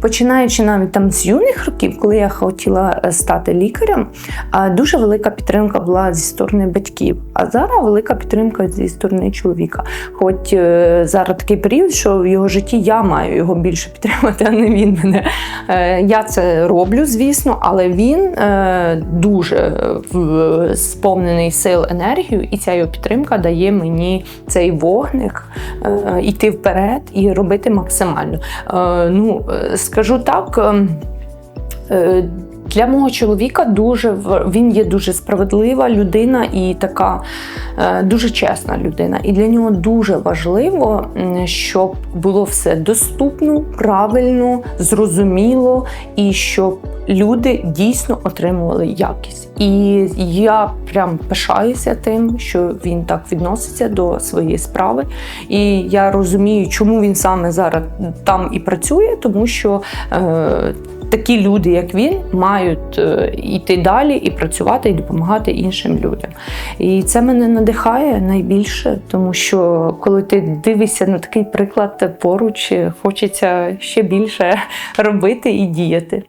починаючи навіть там з юних років, коли я хотіла е, стати лікарем, дуже велика підтримка була зі сторони батьків. А зараз велика підтримка зі сторони чоловіка. Хоч е, зараз такий період, що в його житті я маю його більше підтримати, а не він мене. Е, Я це роблю, звісно, але він дуже сповнений сил енергію, і ця його підтримка дає мені цей вогник йти вперед і робити максимально. Ну, скажу так. Для мого чоловіка дуже він є дуже справедлива людина і така е, дуже чесна людина. І для нього дуже важливо, щоб було все доступно, правильно, зрозуміло, і щоб люди дійсно отримували якість. І я прям пишаюся тим, що він так відноситься до своєї справи. І я розумію, чому він саме зараз там і працює, тому що. Е, Такі люди, як він, мають е, йти далі і працювати і допомагати іншим людям. І це мене надихає найбільше, тому що коли ти дивишся на такий приклад поруч, хочеться ще більше робити і діяти.